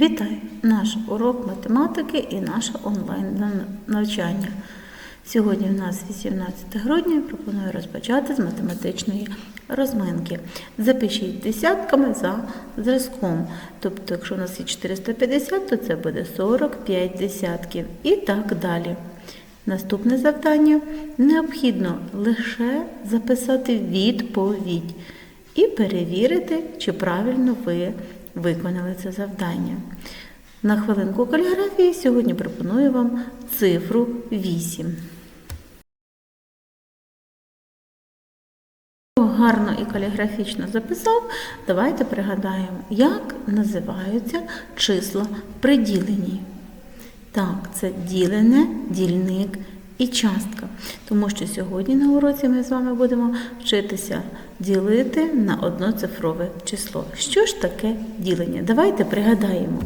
Вітаю! Наш урок математики і наше онлайн навчання. Сьогодні в нас 18 грудня. Пропоную розпочати з математичної розминки. Запишіть десятками за зразком. Тобто, якщо у нас є 450, то це буде 45 десятків і так далі. Наступне завдання необхідно лише записати відповідь і перевірити, чи правильно ви виконали це завдання. На хвилинку каліграфії сьогодні пропоную вам цифру 8. Гарно і каліграфічно записав. Давайте пригадаємо, як називаються числа при діленні. Так, це ділене, дільник і частка. Тому що сьогодні на уроці ми з вами будемо вчитися ділити на одноцифрове число. Що ж таке ділення? Давайте пригадаємо.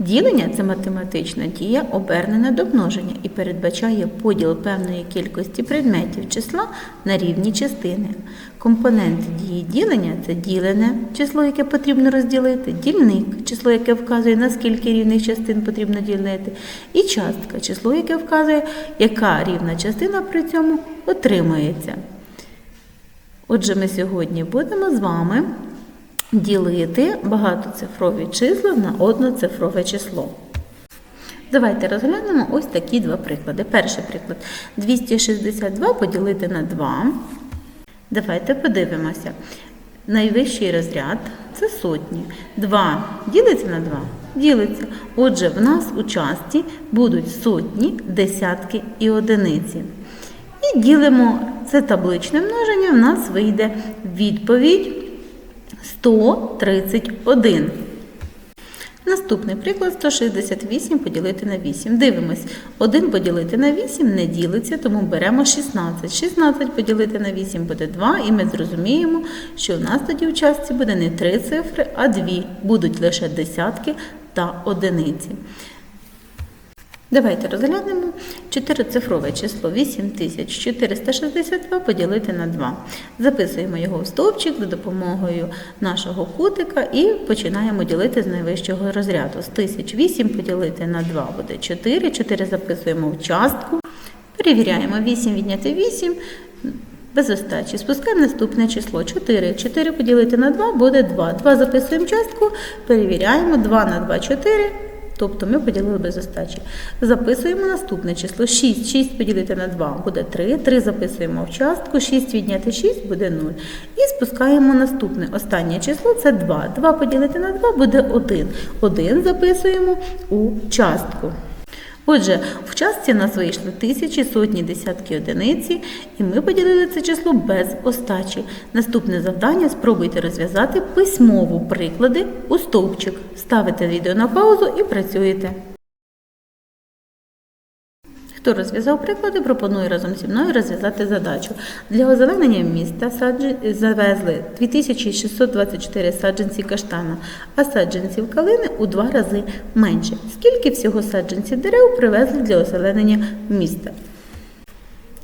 Ділення це математична дія, обернена до множення і передбачає поділ певної кількості предметів числа на рівні частини. Компоненти дії ділення це ділене число, яке потрібно розділити, дільник число, яке вказує, на скільки рівних частин потрібно ділити, і частка число, яке вказує, яка рівна частина при цьому отримується. Отже, ми сьогодні будемо з вами ділити багатоцифрові числа на одноцифрове число. Давайте розглянемо ось такі два приклади. Перший приклад 262 поділити на 2. Давайте подивимося. Найвищий розряд це сотні. 2 ділиться на 2? Ділиться. Отже, в нас у часті будуть сотні, десятки і одиниці. І ділимо це табличне множення, в нас вийде відповідь 131. Наступний приклад 168 поділити на 8. Дивимось, 1 поділити на 8 не ділиться, тому беремо 16. 16 поділити на 8 буде 2, і ми зрозуміємо, що в нас тоді в частці буде не 3 цифри, а 2. Будуть лише десятки та одиниці. Давайте розглянемо чотирицифрове число 8462 поділити на 2. Записуємо його в стовпчик за допомогою нашого кутика і починаємо ділити з найвищого розряду. З 1008 поділити на 2 буде 4. 4 записуємо в частку. Перевіряємо 8 відняти 8. Без остачі. Спускаємо наступне число 4. 4 поділити на 2 буде 2. 2 записуємо в частку, перевіряємо 2 на 2 4. Тобто ми поділили без остачі. Записуємо наступне число 6. 6 поділити на 2 буде 3. 3 записуємо в частку, 6 відняти 6 буде 0. І спускаємо наступне останнє число це 2. 2 поділити на 2 буде 1. 1 записуємо у частку. Отже, в частці нас вийшли тисячі, сотні, десятки одиниці, і ми поділили це число без остачі. Наступне завдання спробуйте розв'язати письмову приклади у стовпчик. Ставите відео на паузу і працюєте. Хто розв'язав приклади, пропоную разом зі мною розв'язати задачу. Для озеленення міста саджи... завезли 2624 саджанці каштана, а саджанців калини у два рази менше. Скільки всього саджанців дерев привезли для озеленення міста?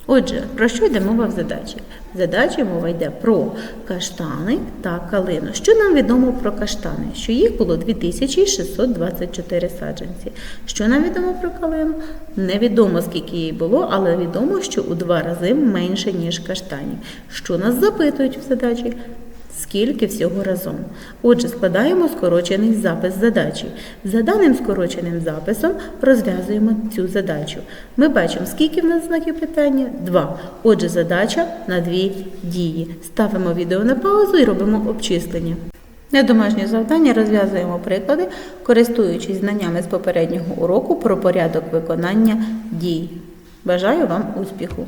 Отже, про що йде мова в задачі? В задачі мова йде про каштани та калину. Що нам відомо про каштани? Що їх було 2624 саджанці. Що нам відомо про калину? Невідомо, скільки їй було, але відомо, що у два рази менше, ніж каштанів. Що нас запитують в задачі? Скільки всього разом. Отже, складаємо скорочений запис задачі. За даним скороченим записом розв'язуємо цю задачу. Ми бачимо, скільки в нас знаків питання? Два. Отже, задача на дві дії. Ставимо відео на паузу і робимо обчислення. На домашнє завдання розв'язуємо приклади, користуючись знаннями з попереднього уроку про порядок виконання дій. Бажаю вам успіху!